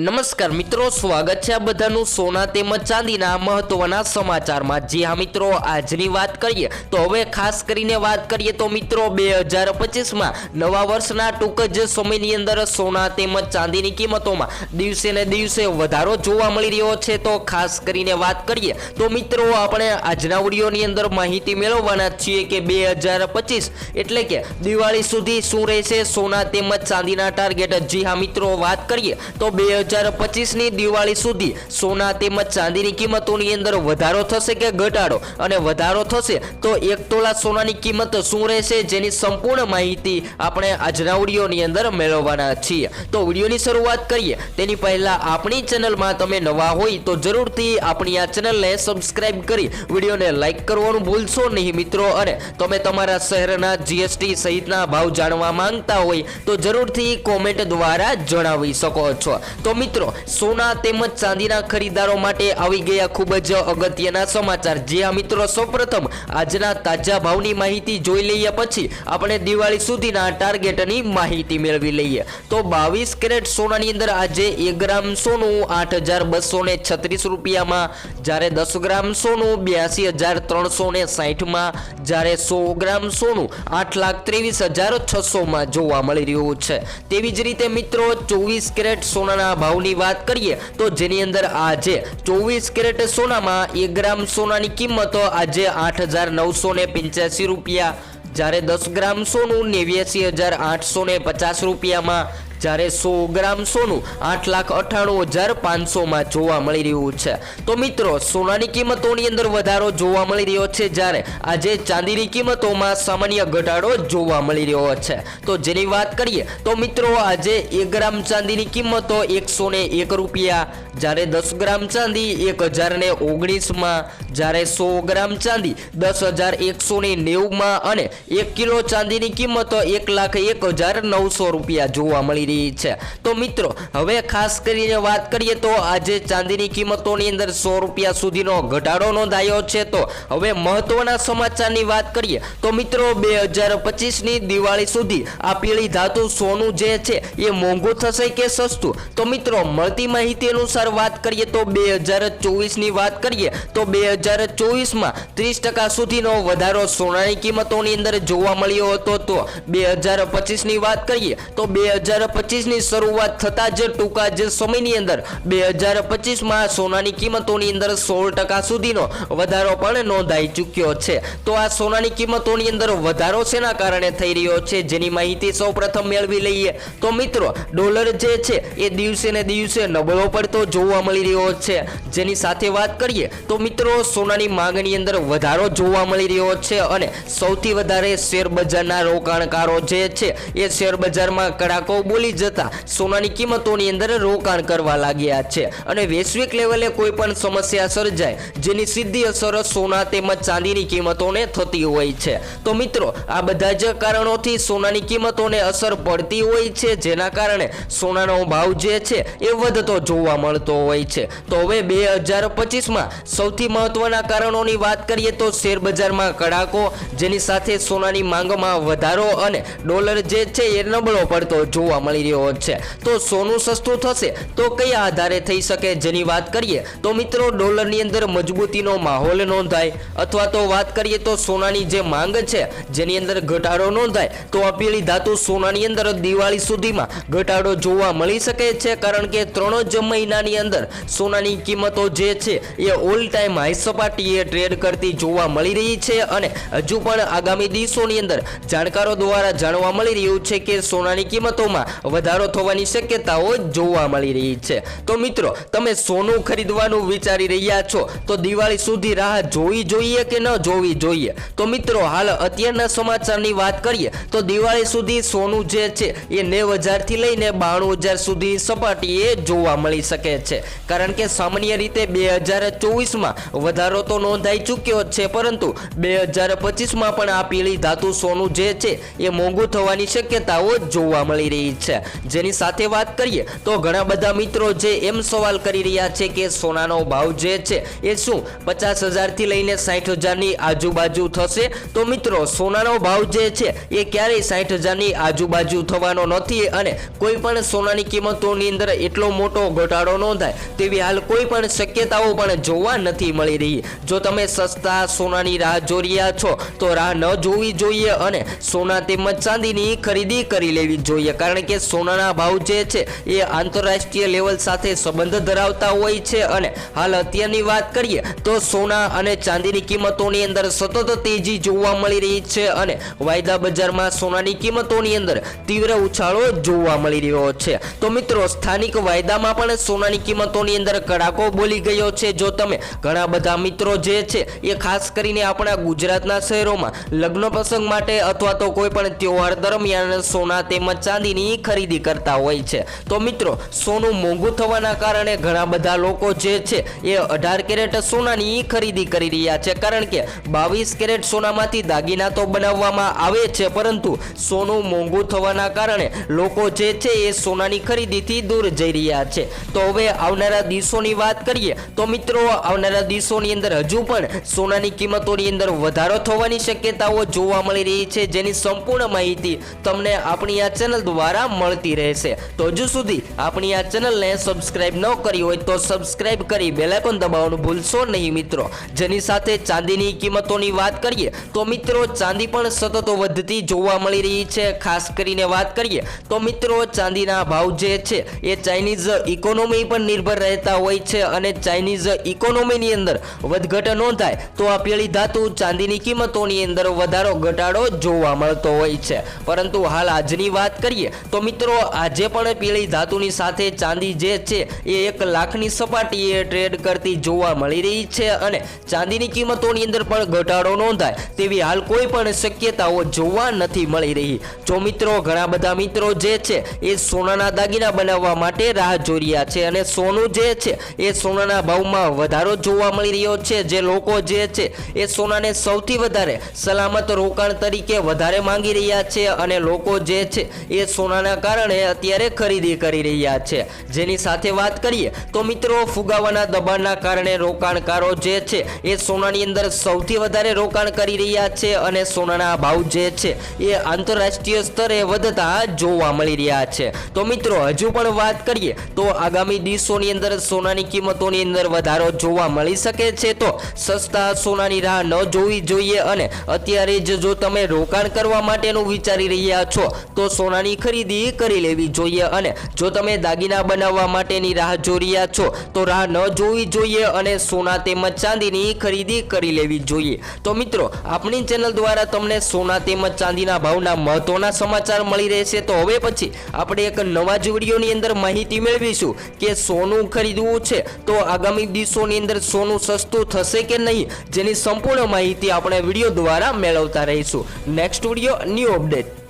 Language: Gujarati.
નમસ્કાર મિત્રો, સ્વાગત છે આ બધાનું સોના તેમજ ચાંદીના મહત્વના સમાચારમાં. જી હા મિત્રો, આજની વાત કરીએ તો હવે ખાસ કરીને વાત કરીએ તો મિત્રો, બે હજાર પચીસમાં નવા વર્ષના ટૂંક જ સમયની અંદર સોના તેમજ ચાંદીની કિંમતોમાં દિવસે ને દિવસે વધારો જોવા મળી રહ્યો છે. તો ખાસ કરીને વાત કરીએ તો મિત્રો, આપણે આજના વિડીયોની અંદર માહિતી મેળવવાના છીએ કે બે હજાર પચીસ એટલે કે દિવાળી સુધી શું રહેશે? સોના તેમજ ચાંદીના ટાર્ગેટ જી હા મિત્રો, વાત કરીએ તો બે હજાર પચીસની દિવાળી સુધી સોના તેમજ ચાંદીની કિંમતોની અંદર વધારો થશે કે ઘટાડો? અને વધારો થશે તો એક તોલા સોનાની કિંમત શું રહેશે જેની સંપૂર્ણ માહિતી આપણે આજના વિડીયોની અંદર મેળવવાના છીએ. તો વિડીયોની શરૂઆત કરીએ. તેની પહેલા આપણી ચેનલમાં તમે નવા હોય તો જરૂરથી આપણી આ ચેનલને સબસ્ક્રાઇબ કરી વિડીયોને લાઈક કરવાનું ભૂલશો નહીં મિત્રો. અને તમે તમારા શહેરના જીએસટી સહિતના ભાવ જાણવા માંગતા હોય તો જરૂરથી કોમેન્ટ દ્વારા જણાવી શકો છો. તો મિત્રો, સોના તેમજ ચાંદીના ખરીદારો માટે આવી ગયા ખૂબ જ અગત્યના સમાચાર. જે આ મિત્રો, સૌપ્રથમ આજના તાજા ભાવની માહિતી જોઈ લઈએ પછી આપણે દિવાળી સુધીના ટાર્ગેટની માહિતી મેળવી લઈએ. તો બાવીસ કેરેટ સોનાની અંદર આજે એક ગ્રામ સોનું આઠ હજાર બસો ને છત્રીસ રૂપિયામાં, જ્યારે દસ ગ્રામ સોનું બ્યાસી હજાર ત્રણસો ને સાહીઠમાં, જ્યારે સો ગ્રામ સોનું આઠ લાખ ત્રેવીસ હજાર છસોમાં જોવા મળી રહ્યું છે. તેવી જ રીતે મિત્રો, ચોવીસ કેરેટ સોનાના ભાવની વાત કરીએ તો જેની અંદર આજે ચોવીસ કેરેટ સોનામાં એક ગ્રામ સોનાની કિંમત આજે આઠ હજાર નવસો ને પંચ્યાસી રૂપિયા. જ્યારે દસ ગ્રામ સોનું નેવ્યાસી હજાર આઠસો ને પચાસ રૂપિયામાં જ્યારે સો ગ્રામ સોનું આઠ લાખ અઠ્ઠાણું હજાર પાંચસોમાં જોવા મળી રહ્યું છે. તો મિત્રો, સોનાની કિંમતોની અંદર વધારો જોવા મળી રહ્યો છે જ્યારે આજે ચાંદીની કિંમતોમાં સામાન્ય ઘટાડો જોવા મળી રહ્યો છે. તો જેની વાત કરીએ, તો મિત્રો, આજે એક ગ્રામ ચાંદીની કિંમતો એકસો ને એક રૂપિયા, જ્યારે દસ ગ્રામ ચાંદી એક હજાર ને ઓગણીસમાં, જ્યારે સો ગ્રામ ચાંદી દસ હજાર એકસો ને નેવુંમાં અને એક કિલો ચાંદીની કિંમત એક લાખ એક હજાર નવસો રૂપિયા જોવા મળી રહી છે. તો મિત્રો, હવે ખાસ કરીને વાત કરીએ તો આજે ચાંદીની કિંમતોની અંદર સો રૂપિયા સુધીનો ઘટાડો નોંધાયો છે. તો હવે મહત્વના સમાચારની વાત કરીએ તો મિત્રો, બે હજાર પચીસની દિવાળી સુધી આ પીળી ધાતુ સોનું જે છે એ મોંઘું થશે કે સસ્તું? તો મિત્રો, મળતી માહિતી અનુસાર વાત કરીએ તો બે હજાર ચોવીસની વાત કરીએ તો બે હજાર ચોવીસમાં ત્રીસ ટકા સુધીનો વધારો સોનાની કિંમતોની અંદર જોવા મળ્યો હતો. તો બે હજાર પચીસની વાત કરીએ તો બે હજાર પચીસની શરૂઆત થતાં જ ટૂંકા જ સમયની અંદર બે હજાર પચીસમાં સોનાની કિંમતોની અંદર સોળ ટકા સુધીનો વધારો પણ નોંધાઈ ચૂક્યો છે. તો આ સોનાની કિંમતોની અંદર વધારો શેના કારણે થઈ રહ્યો છે જેની માહિતી સૌપ્રથમ મેળવી લઈએ. તો મિત્રો, ડોલર જે છે એ દિવસે ને દિવસે નબળો પડતો જોવા મળી રહ્યો છે. જેની સાથે વાત કરીએ તો મિત્રો, સોનાની માંગની અંદર વધારો જોવા મળી રહ્યો છે અને સૌથી વધારે શેર બજારના રોકાણકારો જે છે એ શેર બજારમાં કડાકો બોલી જતા સોનાની કિંમતોની અંદર રોકાણ કરવા લાગ્યા છે. અને વૈશ્વિક લેવલે કોઈ પણ સમસ્યા સર્જાય, જેની સીધી અસર સોના તેમજ ચાંદીની કિંમતોને થતી હોય છે. તો મિત્રો, આ બધા જ કારણોથી સોનાની કિંમતોને અસર પડતી હોય છે, જેના કારણે સોનાનો ભાવ જે છે એ વધતો જોવા મળતો હોય છે. તો હવે બે હજાર પચીસમાં સૌથી મહત્વના કારણોની વાત કરીએ તો શેરબજારમાં કડાકો, જેની સાથે સોનાની માંગમાં વધારો અને ડોલર જે છે એ નબળો પડતો જોવા મળી રહ્યો છે. તો સોનું સસ્તું થશે, તો કયા આધારે થઈ શકે જેની વાત કરીએ, તો મિત્રો ડોલરની અંદર મજબૂતીનો માહોલ નોંધાય. અથવા તો વાત કરીએ તો સોનાની જે માંગ છે, જેની અંદર ઘટાડો નોંધાય, તો આ ધાતુ સોનાની અંદર દિવાળી સુધીમાં ઘટાડો જોવા મળી શકે છે. કારણ કે ત્રણ જ મહિનાની અંદર સોનાની કિંમતો જે છે, એ ઓલ ટાઈમ હાઈ સપાટીએ ટ્રેડ કરતી જોવા મળી રહી છે. અને હજુ પણ આગામી દિવસોની અંદર જાણકારો દ્વારા જાણવા મળી રહ્યું છે કે સોનાની કિંમતોમાં વધારો થવાની શક્યતાઓ જોવા મળી રહી છે. તો મિત્રો, તમે સોનું ખરીદવાનું વિચારી રહ્યા છો, તો દિવાળી સુધી રાહ જોવી જોઈએ કે ન જોવી જોઈએ? તો મિત્રો, હાલ અત્યારના સમાચારની વાત કરીએ, તો દિવાળી સુધી સોનું જે છે, એ નેવ હજારથી લઈને બાણું હજાર સુધી સપાટીએ જોવા મળી શકે છે. કારણ કે સામાન્ય રીતે બે હજાર ચોવીસમાં વધારો તો નોંધાઈ ચૂક્યો છે, પરંતુ બે હજાર પચીસમાં પણ આ પીળી ધાતુ સોનું જે છે, એ મોંઘું થવાની શક્યતાઓ જોવા મળી રહી છે. છે. જેની સાથે વાત કરીએ, તો ઘણા બધા મિત્રો જે એમ સવાલ કરી રહ્યા છે કે સોનાનો ભાવ જે છે, એ શું? પચાસ હજારથી લઈને સાઠ હજારની આજુબાજુ થશે? તો મિત્રો, સોનાનો ભાવ જે છે, એ ક્યારેય સાઠ હજારની આજુબાજુ થવાનો નથી અને કોઈ પણ સોનાની કિંમતોની અંદર એટલો મોટો ઘટાડો નોંધાય તેવી હાલ કોઈ પણ શક્યતાઓ પણ જોવા નથી મળી રહી. જો તમે સસ્તા સોનાની રાહ જોઈ રહ્યા છો, તો રાહ ન જોવી જોઈએ અને સોના તેમજ ચાંદીની ખરીદી કરી લેવી જોઈએ. કારણ કે સોનાના ભાવ જે છે એ આંતરરાષ્ટ્રીય લેવલ સાથે સંબંધ ધરાવતા હોય છે. અને હાલ અત્યારની વાત કરીએ તો સોના અને ચાંદીની કિંમતોની અંદર સતત તેજી જોવા મળી રહી છે અને વાયદા બજારમાં સોનાની કિંમતોની અંદર તીવ્ર ઉછાળો જોવા મળી રહ્યો છે. તો મિત્રો, સ્થાનિક વાયદામાં પણ સોનાની કિંમતોની અંદર કડાકો બોલી ગયો છે. જો તમે ઘણા બધા મિત્રો જે છે એ ખાસ કરીને આપણા ગુજરાતના શહેરોમાં લગ્ન પ્રસંગ માટે અથવા તો કોઈ પણ તહેવાર દરમિયાન સોના તેમજ ચાંદીની ખરીદી કરતા હોય છે. તો મિત્રો, સોનું મોંઘું થવાના કારણે ઘણા બધા લોકો જે છે એ અઢાર કેરેટ સોનાની ખરીદી કરી રહ્યા છે. કારણ કે બાવીસ કેરેટ સોનામાંથી દાગીના તો બનાવવામાં આવે છે, પરંતુ સોનું મોંઘું થવાના કારણે લોકો જે છે એ સોનાની ખરીદીથી દૂર જઈ રહ્યા છે. તો હવે આવનારા દિવસોની વાત કરીએ, તો મિત્રો, આવનારા દિવસોની અંદર હજુ પણ સોનાની કિંમતોની અંદર વધારો થવાની શક્યતાઓ જોવા મળી રહી છે. જેની સંપૂર્ણ માહિતી તમને આપણી આ ચેનલ દ્વારા મળતી રહેશે. તો હજુ સુધી આપણી આ ચેનલને સબસ્ક્રાઇબ ન કરી હોય તો સબસ્ક્રાઇબ કરી બેલાઇકોન દબાવવાનું ભૂલશો નહીં મિત્રો. જેની સાથે ચાંદીની કિંમતોની વાત કરીએ, તો મિત્રો ચાંદી પણ સતત વધતી જોવા મળી રહી છે. ખાસ કરીને વાત કરીએ, તો મિત્રો ચાંદીના ભાવ જે છે, એ ચાઇનીઝ ઇકોનોમી પર નિર્ભર રહેતા હોય છે અને ચાઇનીઝ ઇકોનોમીની અંદર વધઘટ નોંધાય, તો આ પેલી ધાતુ ચાંદીની કિંમતોની અંદર વધારો ઘટાડો જોવા મળતો હોય છે. પરંતુ હાલ આજની વાત કરીએ, તો મિત્રો, આજે પણ પીળી ધાતુની સાથે ચાંદી જે છે, એ એક લાખની સપાટીએ ટ્રેડ કરતી જોવા મળી રહી છે અને ચાંદીની કિંમતોની અંદર પણ ઘટાડો નોંધાય તેવી હાલ કોઈ પણ શક્યતાઓ જોવા નથી મળી રહી. જો મિત્રો, ઘણા બધા મિત્રો જે છે, એ સોનાના દાગીના બનાવવા માટે રાહ જોઈ રહ્યા છે અને સોનું જે છે, એ સોનાના ભાવમાં વધારો જોવા મળી રહ્યો છે. જે લોકો જે છે, એ સોનાને સૌથી વધારે સલામત રોકાણ તરીકે વધારે માંગી રહ્યા છે અને લોકો જે છે, એ સોનાના કારણે અત્યારે ખરીદી કરી રહ્યા છે. જેની સાથે વાત કરીએ તો મિત્રો, ફુગાવાના દબાણના કારણે રોકાણકારો જે છે, એ સોનાની અંદર સૌથી વધારે રોકાણ કરી રહ્યા છે અને સોનાના ભાવ જે છે, એ આંતરરાષ્ટ્રીય સ્તરે વધતા જોવા મળી રહ્યા છે. તો મિત્રો, હજુ પણ વાત કરીએ તો આગામી દિવસોની અંદર સોનાની કિંમતોની અંદર વધારો જોવા મળી શકે છે તો સસ્તા સોનાની રાહ ન જોવી જોઈએ અને અત્યારે જ જો તમે રોકાણ કરવા માટેનું વિચારી રહ્યા છો, તો સોનાની ખરીદી કરી લેવી જોઈએ અને જો તમે દાગીના બનાવવા માટેની રાહ જોઈ રહ્યા છો, તો રાહ ન જોવી જોઈએ અને સોના તેમજ ચાંદીની ખરીદી કરી લેવી જોઈએ. તો મિત્રો, આપણી ચેનલ દ્વારા તમને સોના તેમજ ચાંદીના ભાવના મહત્વના સમાચાર મળી રહેશે. તો હવે પછી આપણે એક નવા જ વિડીયોની અંદર માહિતી મેળવીશું કે સોનું ખરીદવું છે, તો આગામી દિવસોની અંદર સોનું સસ્તું થશે કે નહીં, જેની સંપૂર્ણ માહિતી આપણે વીડિયો દ્વારા મેળવતા રહીશું. Next video new update